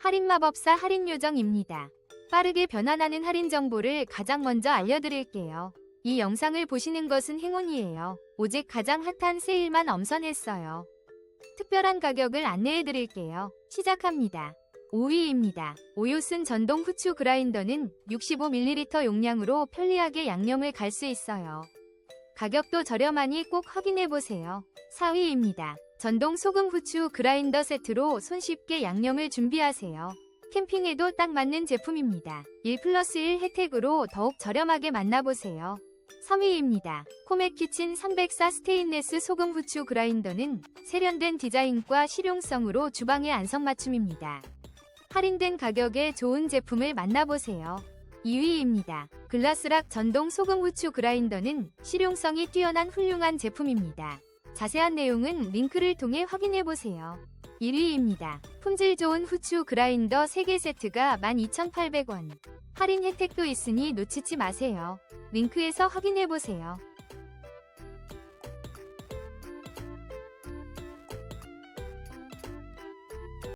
할인마법사 할인요정입니다. 빠르게 변환하는 할인 정보를 가장 먼저 알려드릴게요. 이 영상을 보시는 것은 행운이에요. 오직 가장 핫한 세일만 엄선했어요. 특별한 가격을 안내해드릴게요. 시작합니다. 5위입니다. 오요슨 전동 후추 그라인더는 65ml 용량으로 편리하게 양념을 갈 수 있어요. 가격도 저렴하니 꼭 확인해보세요. 4위입니다. 전동 소금 후추 그라인더 세트로 손쉽게 양념을 준비하세요. 캠핑에도 딱 맞는 제품입니다. 1 플러스 1 혜택으로 더욱 저렴하게 만나보세요. 3위입니다. 코메 키친 304 스테인레스 소금 후추 그라인더는 세련된 디자인과 실용성으로 주방의 안성맞춤입니다. 할인된 가격에 좋은 제품을 만나보세요. 2위입니다. 글라스락 전동 소금 후추 그라인더는 실용성이 뛰어난 훌륭한 제품입니다. 자세한 내용은 링크를 통해 확인해보세요. 1위입니다. 품질 좋은 후추 그라인더 3개 세트가 12,800원. 할인 혜택도 있으니 놓치지 마세요. 링크에서 확인해보세요.